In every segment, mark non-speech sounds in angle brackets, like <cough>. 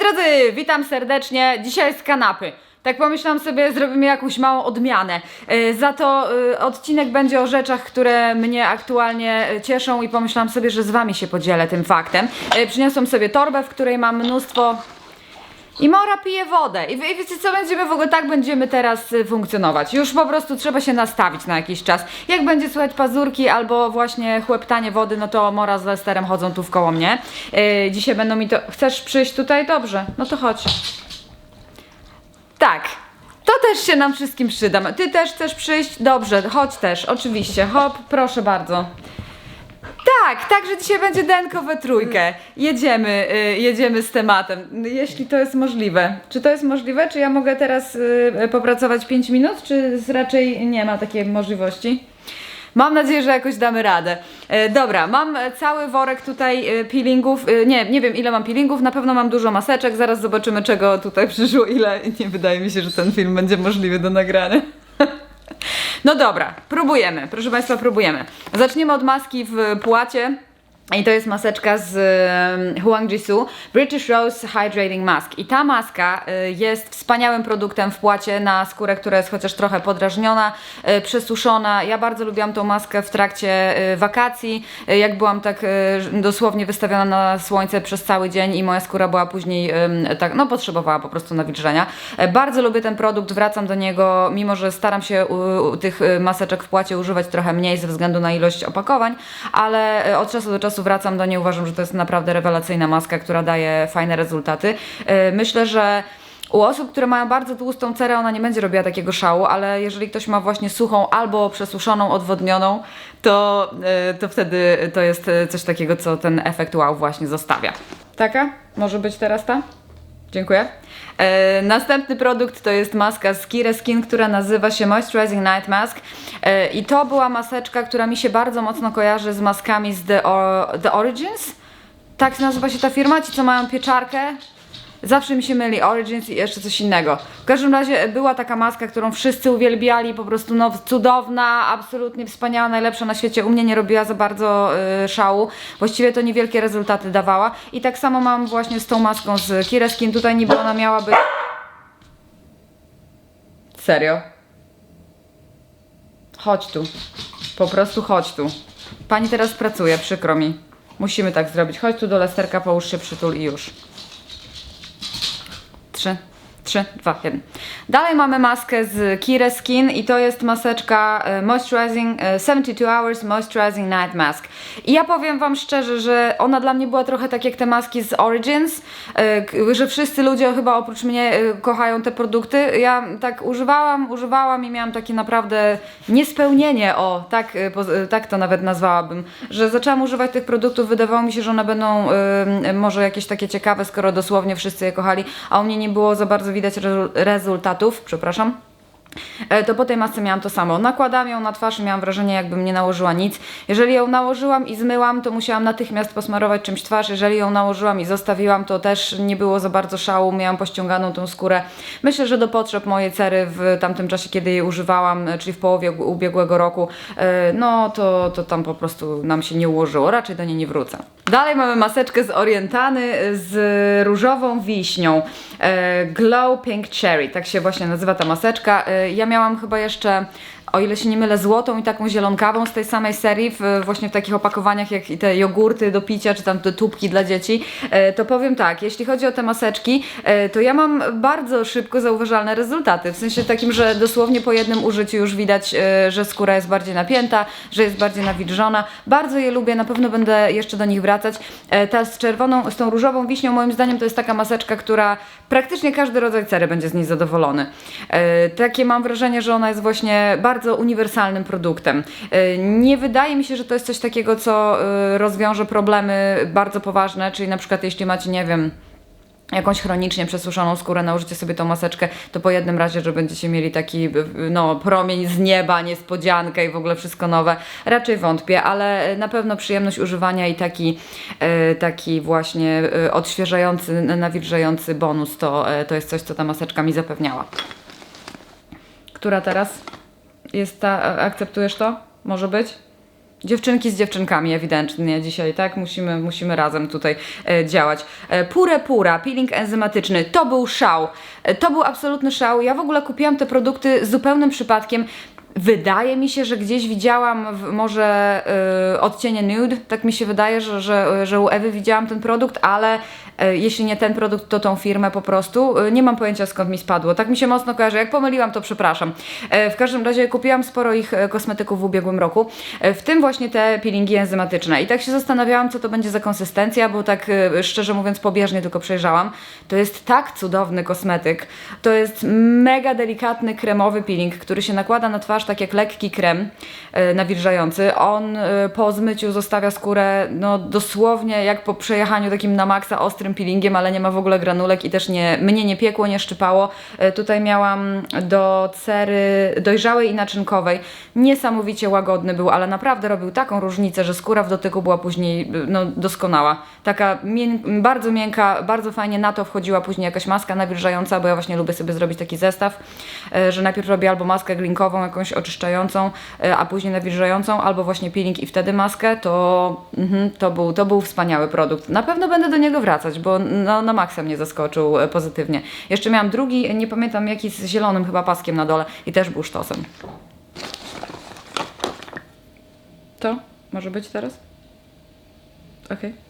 drodzy, witam serdecznie. Dzisiaj z kanapy. Tak pomyślałam sobie, zrobimy jakąś małą odmianę. E, Za to e, odcinek będzie o rzeczach, które mnie aktualnie e, cieszą i pomyślałam sobie, że z wami się podzielę tym faktem. Przyniosłam sobie torbę, w której mam mnóstwo i Mora pije wodę. I, I wiecie co, będziemy w ogóle tak będziemy teraz y, funkcjonować. Już po prostu trzeba się nastawić na jakiś czas. Jak będzie słychać pazurki albo właśnie chłeptanie wody, no to Mora z Lesterem chodzą tu wkoło mnie. Yy, dzisiaj będą mi to... Chcesz przyjść tutaj? Dobrze, no to chodź. Tak. To też się nam wszystkim przyda. Ty też chcesz przyjść? Dobrze, chodź też, oczywiście. Hop, proszę bardzo. Tak, także dzisiaj będzie denko we trójkę. Jedziemy, y, jedziemy z tematem, jeśli to jest możliwe. Czy to jest możliwe? Czy ja mogę teraz y, popracować 5 minut, czy z- raczej nie ma takiej możliwości? Mam nadzieję, że jakoś damy radę. E, dobra, mam cały worek tutaj e, peelingów. E, nie, nie wiem ile mam peelingów, na pewno mam dużo maseczek. Zaraz zobaczymy czego tutaj przyszło, ile. Nie wydaje mi się, że ten film będzie możliwy do nagrania. No dobra, próbujemy. Proszę Państwa, próbujemy. Zaczniemy od maski w płacie. I to jest maseczka z Huang Jisoo British Rose Hydrating Mask. I ta maska y, jest wspaniałym produktem w płacie na skórę, która jest chociaż trochę podrażniona, y, przesuszona. Ja bardzo lubiłam tą maskę w trakcie y, wakacji, jak byłam tak dosłownie wystawiona na słońce przez cały dzień i moja skóra była później tak, no potrzebowała po prostu nawilżenia. E, Bardzo lubię ten produkt, wracam do niego, mimo że staram się tych maseczek w płacie używać trochę mniej ze względu na ilość opakowań, ale e, od czasu do czasu wracam do niej, uważam, że to jest naprawdę rewelacyjna maska, która daje fajne rezultaty. E, Myślę, że u osób, które mają bardzo tłustą cerę, ona nie będzie robiła takiego szału, ale jeżeli ktoś ma właśnie suchą albo przesuszoną, odwodnioną, to, e, to wtedy to jest e, coś takiego, co ten efekt wow właśnie zostawia. Taka? Może być teraz ta? Dziękuję. E, następny produkt to jest maska z Kire Skin, która nazywa się Moisturizing Night Mask. E, I to była maseczka, która mi się bardzo mocno kojarzy z maskami z The, o, The Origins. Tak nazywa się ta firma, ci co mają pieczarkę. Zawsze mi się myli Origins i jeszcze coś innego. W każdym razie była taka maska, którą wszyscy uwielbiali, po prostu no, cudowna, absolutnie wspaniała, najlepsza na świecie. U mnie nie robiła za bardzo y, szału. Właściwie to niewielkie rezultaty dawała. I tak samo mam właśnie z tą maską z Kireskin. Tutaj niby ona miała być... Serio? Chodź tu. Po prostu chodź tu. Pani teraz pracuje, przykro mi. Musimy tak zrobić. Chodź tu do Lesterka, połóż się, przytul i już. Trzy, trzy, dwa, jeden. Dalej mamy maskę z Kire Skin i to jest maseczka e, Moisturizing e, 72 Hours Moisturizing Night Mask. I ja powiem Wam szczerze, że ona dla mnie była trochę tak jak te maski z Origins, e, że wszyscy ludzie chyba oprócz mnie e, kochają te produkty. Ja tak używałam, używałam i miałam takie naprawdę niespełnienie, o, tak, e, e, tak to nawet nazwałabym, że zaczęłam używać tych produktów, wydawało mi się, że one będą e, może jakieś takie ciekawe, skoro dosłownie wszyscy je kochali, a u mnie nie było za bardzo widać rezu- rezultatów, przepraszam. E, To po tej masce miałam to samo. Nakładałam ją na twarz i miałam wrażenie, jakbym nie nałożyła nic. Jeżeli ją nałożyłam i zmyłam, to musiałam natychmiast posmarować czymś twarz. Jeżeli ją nałożyłam i zostawiłam, to też nie było za bardzo szału. Miałam pościąganą tą skórę. Myślę, że do potrzeb mojej cery w tamtym czasie, kiedy jej używałam, e, czyli w połowie ub- ubiegłego roku, e, no to, to tam po prostu nam się nie ułożyło. Raczej do niej nie wrócę. Dalej mamy maseczkę z Orientany z różową wiśnią. Glow Pink Cherry, tak się właśnie nazywa ta maseczka. Ja miałam chyba jeszcze, o ile się nie mylę, złotą i taką zielonkawą z tej samej serii, w, właśnie w takich opakowaniach jak i te jogurty do picia, czy tam te tubki dla dzieci. E, To powiem tak, jeśli chodzi o te maseczki, e, to ja mam bardzo szybko zauważalne rezultaty. W sensie takim, że dosłownie po jednym użyciu już widać, e, że skóra jest bardziej napięta, że jest bardziej nawilżona. Bardzo je lubię, na pewno będę jeszcze do nich wracać. Ta z czerwoną, z tą różową wiśnią, moim zdaniem to jest taka maseczka, która praktycznie każdy rodzaj cery będzie z niej zadowolony. Takie mam wrażenie, że ona jest właśnie bardzo uniwersalnym produktem. E, Nie wydaje mi się, że to jest coś takiego, co e, rozwiąże problemy bardzo poważne, czyli na przykład jeśli macie, nie wiem, jakąś chronicznie przesuszoną skórę, nałożycie sobie tą maseczkę, to po jednym razie, że będziecie mieli taki no, promień z nieba, niespodziankę i w ogóle wszystko nowe. Raczej wątpię, ale na pewno przyjemność używania i taki, taki właśnie odświeżający, nawilżający bonus to, to jest coś, co ta maseczka mi zapewniała. Która teraz jest ta, akceptujesz to? Może być? Dziewczynki z dziewczynkami ewidentnie dzisiaj, tak? Musimy, musimy razem tutaj e, działać. E, Pure Pura, peeling enzymatyczny, to był szał. E, to był absolutny szał. Ja w ogóle kupiłam te produkty zupełnym przypadkiem. Wydaje mi się, że gdzieś widziałam w, może y, odcienie nude, tak mi się wydaje, że, że, że u Ewy widziałam ten produkt, ale y, jeśli nie ten produkt, to tą firmę po prostu. Y, nie mam pojęcia skąd mi spadło. Tak mi się mocno kojarzy. Jak pomyliłam, to przepraszam. Y, w każdym razie kupiłam sporo ich y, kosmetyków w ubiegłym roku, y, w tym właśnie te peelingi enzymatyczne. I tak się zastanawiałam, co to będzie za konsystencja, bo tak y, szczerze mówiąc pobieżnie tylko przejrzałam. To jest tak cudowny kosmetyk. To jest mega delikatny kremowy peeling, który się nakłada na twarz tak jak lekki krem e, nawilżający. On e, po zmyciu zostawia skórę no dosłownie jak po przejechaniu takim na maksa ostrym peelingiem, ale nie ma w ogóle granulek i też nie, mnie nie piekło, nie szczypało. E, Tutaj miałam do cery dojrzałej i naczynkowej. Niesamowicie łagodny był, ale naprawdę robił taką różnicę, że skóra w dotyku była później no, doskonała. Taka mię- bardzo miękka, bardzo fajnie na to wchodziła później jakaś maska nawilżająca, bo ja właśnie lubię sobie zrobić taki zestaw, że najpierw robię albo maskę glinkową, jakąś oczyszczającą, e, a później nawilżającą, albo właśnie peeling i wtedy maskę, to, mhm, to, był, to był wspaniały produkt. Na pewno będę do niego wracać, bo no, na maksa mnie zaskoczył e, pozytywnie. Jeszcze miałam drugi, nie pamiętam jaki z zielonym chyba paskiem na dole i też był sztosem. To może być teraz? Okej. E,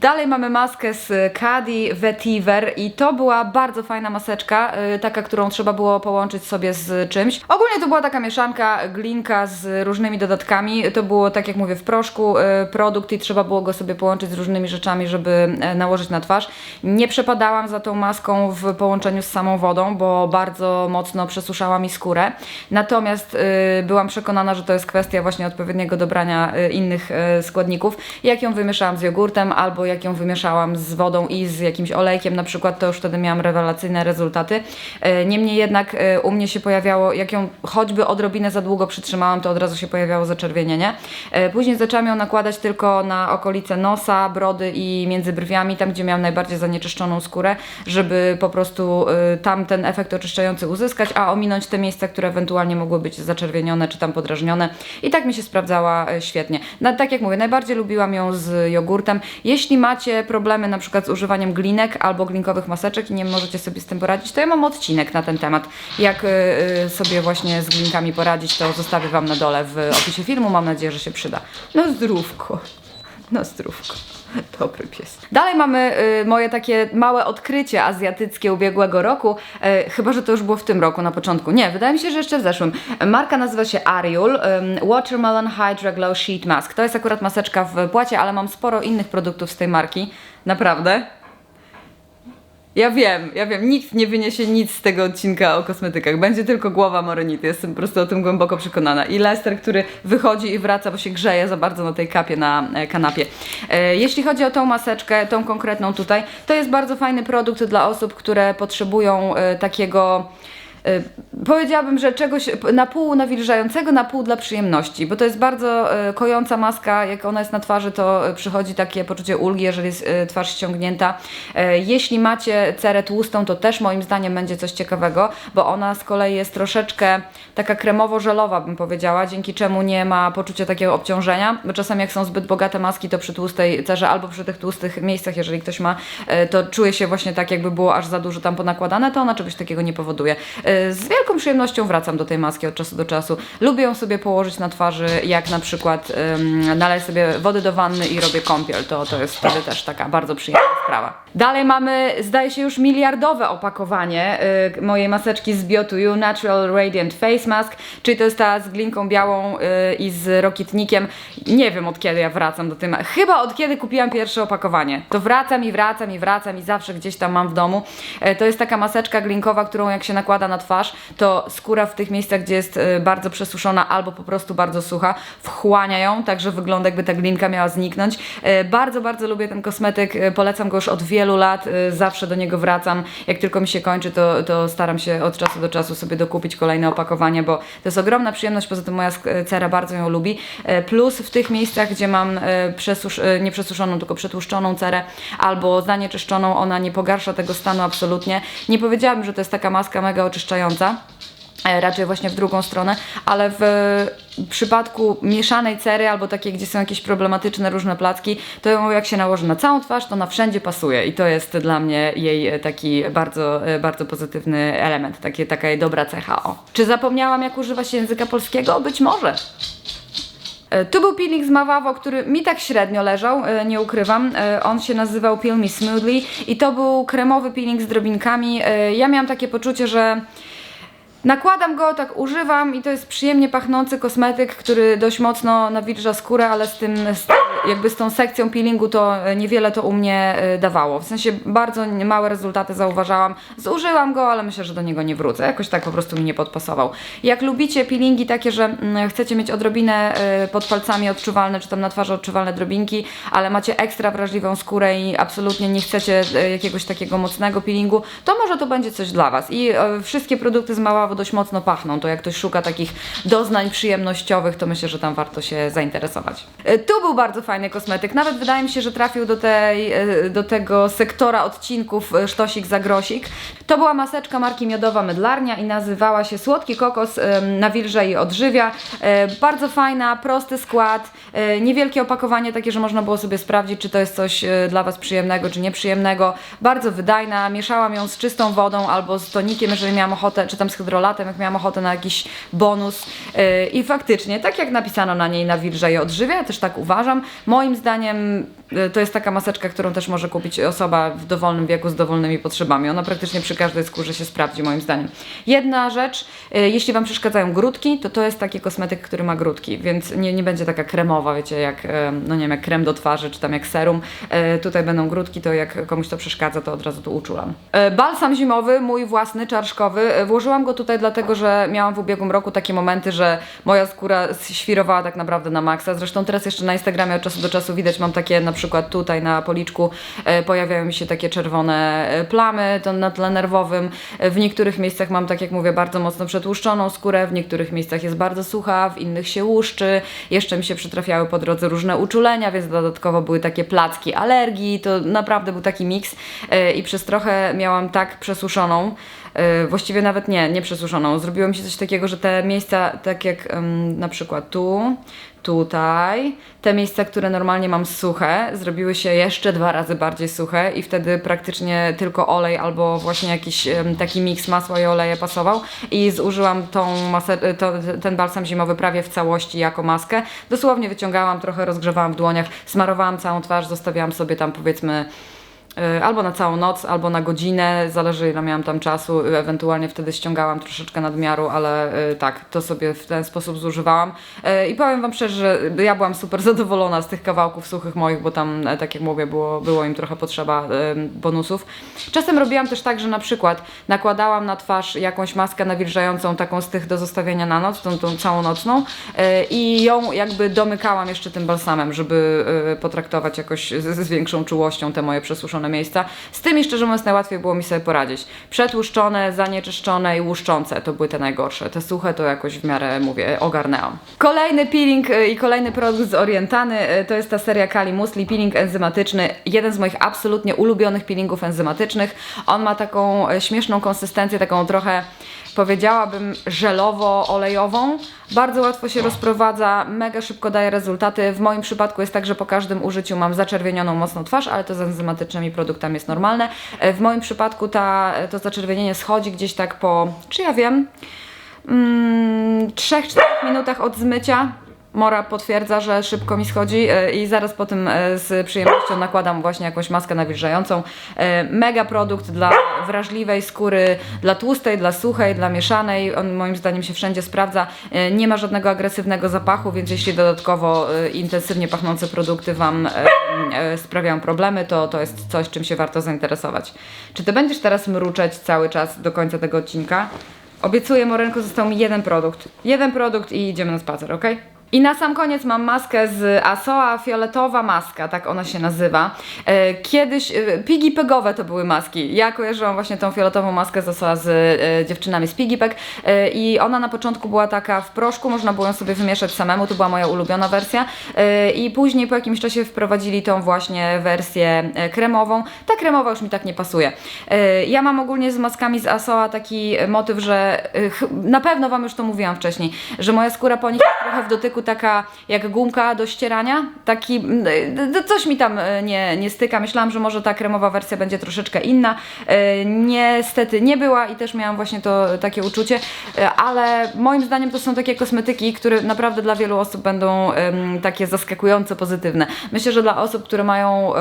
Dalej mamy maskę z Cadi Vetiver i to była bardzo fajna maseczka, e, taka, którą trzeba było połączyć sobie z czymś. Ogólnie to była taka mieszanka glinka z różnymi dodatkami. To było, tak jak mówię, w proszku e, produkt i trzeba było go sobie połączyć z różnymi rzeczami, żeby e, nałożyć na twarz. Nie przepadałam za tą maską w połączeniu z samą wodą, bo bardzo mocno przesuszała mi skórę. Natomiast byłam przekonana, że to jest kwestia właśnie odpowiedniego dobrania innych składników. Jak ją wymieszałam z jogurtem, albo jak ją wymieszałam z wodą i z jakimś olejkiem na przykład, to już wtedy miałam rewelacyjne rezultaty. Y, Niemniej jednak y, u mnie się pojawiało, jak ją choćby odrobinę za długo przytrzymałam, to od razu się pojawiało zaczerwienienie. Y, Później zaczęłam ją nakładać tylko na okolice nosa, brody i między brwiami, tam gdzie miałam najbardziej zanieczyszczoną skórę, żeby po prostu tam ten efekt oczyszczający uzyskać, a ominąć te miejsca, które ewentualnie mogły być zaczerwienione czy tam podrażnione. I tak mi się sprawdzała świetnie. No, tak jak mówię, najbardziej lubiłam ją z jogurtem. Jeśli macie problemy na przykład z używaniem glinek albo glinkowych maseczek i nie możecie sobie z tym poradzić, to ja mam odcinek na ten temat. Jak y, y, sobie właśnie z glinkami poradzić, to zostawię Wam na dole w opisie filmu. Mam nadzieję, że się przyda. No zdrówko. No zdrówko. <laughs> Dobry pies. Dalej mamy y, moje takie małe odkrycie azjatyckie ubiegłego roku. Y, chyba, że to już było w tym roku na początku. Nie, wydaje mi się, że jeszcze w zeszłym. Marka nazywa się Ariul ym, Watermelon Hydra Glow Sheet Mask. To jest akurat maseczka w płacie, ale mam sporo innych produktów z tej marki. Naprawdę. Ja wiem, ja wiem, nikt nie wyniesie nic z tego odcinka o kosmetykach. Będzie tylko głowa Morenity, jestem po prostu o tym głęboko przekonana. I Lester, który wychodzi i wraca, bo się grzeje za bardzo na tej kapie na e, kanapie. E, jeśli chodzi o tą maseczkę, tą konkretną tutaj, to jest bardzo fajny produkt dla osób, które potrzebują e, takiego powiedziałabym, że czegoś na pół nawilżającego, na pół dla przyjemności, bo to jest bardzo y, kojąca maska, jak ona jest na twarzy, to y, przychodzi takie poczucie ulgi, jeżeli jest y, twarz ściągnięta. Y, Jeśli macie cerę tłustą, to też moim zdaniem będzie coś ciekawego, bo ona z kolei jest troszeczkę taka kremowo-żelowa, bym powiedziała, dzięki czemu nie ma poczucia takiego obciążenia, bo czasami jak są zbyt bogate maski, to przy tłustej cerze albo przy tych tłustych miejscach, jeżeli ktoś ma, y, to czuje się właśnie tak, jakby było aż za dużo tam ponakładane, to ona czegoś takiego nie powoduje. Y, Z wielką przyjemnością wracam do tej maski od czasu do czasu. Lubię ją sobie położyć na twarzy, jak na przykład um, naleję sobie wody do wanny i robię kąpiel. To, to jest wtedy też taka bardzo przyjemna sprawa. Dalej mamy, zdaje się, już miliardowe opakowanie y, mojej maseczki z Bio2You Natural Radiant Face Mask, czyli to jest ta z glinką białą y, i z rokitnikiem. Nie wiem od kiedy ja wracam do tym. Chyba od kiedy kupiłam pierwsze opakowanie. To wracam i wracam i wracam i zawsze gdzieś tam mam w domu. E, To jest taka maseczka glinkowa, którą jak się nakłada na twarz, to skóra w tych miejscach, gdzie jest e, bardzo przesuszona albo po prostu bardzo sucha, wchłania ją, tak że wygląda jakby ta glinka miała zniknąć. E, Bardzo, bardzo lubię ten kosmetyk, e, polecam go już od wielu lat, zawsze do niego wracam. Jak tylko mi się kończy, to, to staram się od czasu do czasu sobie dokupić kolejne opakowanie, bo to jest ogromna przyjemność, poza tym moja cera bardzo ją lubi. Plus w tych miejscach, gdzie mam przesusz, nie przesuszoną, tylko przetłuszczoną cerę albo zanieczyszczoną, ona nie pogarsza tego stanu absolutnie. Nie powiedziałabym, że to jest taka maska mega oczyszczająca. E, raczej właśnie w drugą stronę, ale w przypadku mieszanej cery albo takiej, gdzie są jakieś problematyczne różne placki, to jak się nałoży na całą twarz, to ona wszędzie pasuje i to jest dla mnie jej e, taki bardzo, e, bardzo pozytywny element, taka jej dobra cecha. O. Czy zapomniałam, jak używa się języka polskiego? Być może. E, Tu był peeling z Mavavo, który mi tak średnio leżał, e, nie ukrywam. E, On się nazywał Peel Me Smoothly i to był kremowy peeling z drobinkami. Ja miałam takie poczucie, że nakładam go, tak używam i to jest przyjemnie pachnący kosmetyk, który dość mocno nawilża skórę, ale z tym, z, jakby z tą sekcją peelingu to e, niewiele to u mnie e, dawało. W sensie bardzo małe rezultaty zauważałam. Zużyłam go, ale myślę, że do niego nie wrócę. Jakoś tak po prostu mi nie podpasował. Jak lubicie peelingi takie, że mm, chcecie mieć odrobinę e, pod palcami odczuwalne, czy tam na twarzy odczuwalne drobinki, ale macie ekstra wrażliwą skórę i absolutnie nie chcecie jakiegoś takiego mocnego peelingu, to może to będzie coś dla Was. I wszystkie produkty z Maławo dość mocno pachną, to jak ktoś szuka takich doznań przyjemnościowych, to myślę, że tam warto się zainteresować. E, Tu był bardzo fajny kosmetyk, nawet wydaje mi się, że trafił do, tej, e, do tego sektora odcinków e, sztosik za grosik. To była maseczka marki Miodowa Mydlarnia i nazywała się Słodki Kokos Nawilża i Odżywia. Bardzo fajna, prosty skład, niewielkie opakowanie, takie, że można było sobie sprawdzić, czy to jest coś dla Was przyjemnego, czy nieprzyjemnego. Bardzo wydajna, mieszałam ją z czystą wodą albo z tonikiem, jeżeli miałam ochotę, czy tam z hydrolatem, jak miałam ochotę na jakiś bonus. E, I faktycznie, tak jak napisano na niej Nawilża i Odżywia, ja też tak uważam. Moim zdaniem to jest taka maseczka, którą też może kupić osoba w dowolnym wieku z dowolnymi potrzebami. Ona praktycznie przy każdej skórze się sprawdzi, moim zdaniem. Jedna rzecz, e, jeśli Wam przeszkadzają grudki, to to jest taki kosmetyk, który ma grudki, więc nie, nie będzie taka kremowa, wiecie, jak, e, no nie wiem, jak krem do twarzy, czy tam jak serum. Tutaj będą grudki, to jak komuś to przeszkadza, to od razu tu uczulam. Balsam zimowy, mój własny, czarszkowy. Włożyłam go tutaj dlatego, że miałam w ubiegłym roku takie momenty, że moja skóra świrowała tak naprawdę na maksa. Zresztą teraz jeszcze na Instagramie od czasu do czasu widać, mam takie na przykład tutaj na policzku e, pojawiają mi się takie czerwone e, plamy to na tle nerwowym. E, W niektórych miejscach mam, tak jak mówię, bardzo mocno przetłuszczoną skórę, w niektórych miejscach jest bardzo sucha, w innych się łuszczy. Jeszcze mi się przytrafiały po drodze różne uczulenia, więc dodatkowo były takie placki alergii. To naprawdę był taki miks i przez trochę miałam tak przesuszoną, właściwie nawet nie, nie przesuszoną. Zrobiło mi się coś takiego, że te miejsca, tak jak na przykład tu, tutaj, te miejsca, które normalnie mam suche, zrobiły się jeszcze dwa razy bardziej suche i wtedy praktycznie tylko olej albo właśnie jakiś taki miks masła i oleje pasował i zużyłam tą masę, to, ten balsam zimowy prawie w całości jako maskę. Dosłownie wyciągałam, trochę rozgrzewałam w dłoniach, smarowałam całą twarz, zostawiałam sobie tam powiedzmy albo na całą noc, albo na godzinę, zależy ile miałam tam czasu, y, ewentualnie wtedy ściągałam troszeczkę nadmiaru, ale y, tak, to sobie w ten sposób zużywałam. Y, I powiem Wam szczerze, że ja byłam super <laughs> zadowolona z tych kawałków suchych moich, bo tam, e, tak jak mówię, było, było im trochę potrzeba y, bonusów. Czasem robiłam też tak, że na przykład nakładałam na twarz jakąś maskę nawilżającą, taką z tych do zostawienia na noc, tą, tą całą nocną y, i ją jakby domykałam jeszcze tym balsamem, żeby y, potraktować jakoś z, z większą czułością te moje przesuszone miejsca. Z tymi, szczerze mówiąc, najłatwiej było mi sobie poradzić. Przetłuszczone, zanieczyszczone i łuszczące to były te najgorsze. Te suche to jakoś w miarę, mówię, ogarnęłam. Kolejny peeling y, i kolejny produkt z Orientany y, to jest ta seria Kali Musli, peeling enzymatyczny. Jeden z moich absolutnie ulubionych peelingów enzymatycznych. On ma taką e, śmieszną konsystencję, taką trochę powiedziałabym żelowo-olejową. Bardzo łatwo się rozprowadza, mega szybko daje rezultaty. W moim przypadku jest tak, że po każdym użyciu mam zaczerwienioną mocną twarz, ale to z enzymatycznymi produktami jest normalne. E, W moim przypadku ta, to zaczerwienienie schodzi gdzieś tak po, czy ja wiem, mm, 3-4 minutach od zmycia. Mora potwierdza, że szybko mi schodzi e, i zaraz po tym e, z przyjemnością nakładam właśnie jakąś maskę nawilżającą. E, Mega produkt dla wrażliwej skóry, dla tłustej, dla suchej, dla mieszanej. On moim zdaniem się wszędzie sprawdza. Nie ma żadnego agresywnego zapachu, więc jeśli dodatkowo intensywnie pachnące produkty Wam sprawiają problemy, to to jest coś, czym się warto zainteresować. Czy Ty będziesz teraz mruczeć cały czas do końca tego odcinka? Obiecuję, Morenko, został mi jeden produkt. Jeden produkt i idziemy na spacer, ok? I na sam koniec mam maskę z Asoa, fioletowa maska, tak ona się nazywa. E, Kiedyś e, Piggy Pegowe to były maski. Ja kojarzyłam właśnie tą fioletową maskę z Asoa z e, dziewczynami z Piggy Peg i ona na początku była taka w proszku, można było ją sobie wymieszać samemu, to była moja ulubiona wersja. I później po jakimś czasie wprowadzili tą właśnie wersję kremową. Ta kremowa już mi tak nie pasuje. Ja mam ogólnie z maskami z Asoa taki motyw, że na pewno Wam już to mówiłam wcześniej, że moja skóra po nich trochę w dotyku taka jak gumka do ścierania. Taki, mm, coś mi tam e, nie, nie styka. Myślałam, że może ta kremowa wersja będzie troszeczkę inna. E, Niestety nie była i też miałam właśnie to takie uczucie, E, ale moim zdaniem to są takie kosmetyki, które naprawdę dla wielu osób będą takie zaskakująco pozytywne. Myślę, że dla osób, które mają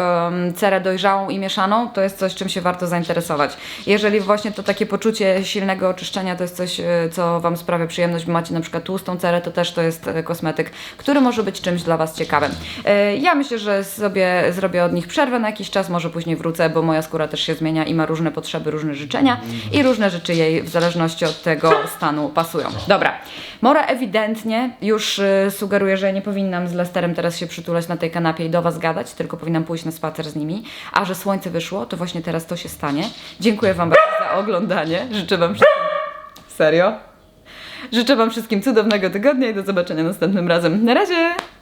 cerę dojrzałą i mieszaną, to jest coś, czym się warto zainteresować. Jeżeli właśnie to takie poczucie silnego oczyszczenia to jest coś, co Wam sprawia przyjemność, bo macie na przykład tłustą cerę, to też to jest e, kosmetyk, który może być czymś dla Was ciekawym. E, Ja myślę, że sobie zrobię od nich przerwę na jakiś czas, może później wrócę, bo moja skóra też się zmienia i ma różne potrzeby, różne życzenia i różne rzeczy jej w zależności od tego stanu pasują. Dobra, Mora ewidentnie już y, sugeruje, że nie powinnam z Lesterem teraz się przytulać na tej kanapie i do Was gadać, tylko powinnam pójść na spacer z nimi, a że słońce wyszło, to właśnie teraz to się stanie. Dziękuję Wam bardzo za oglądanie, życzę Wam wszystkim... Serio? Życzę Wam wszystkim cudownego tygodnia i do zobaczenia następnym razem. Na razie!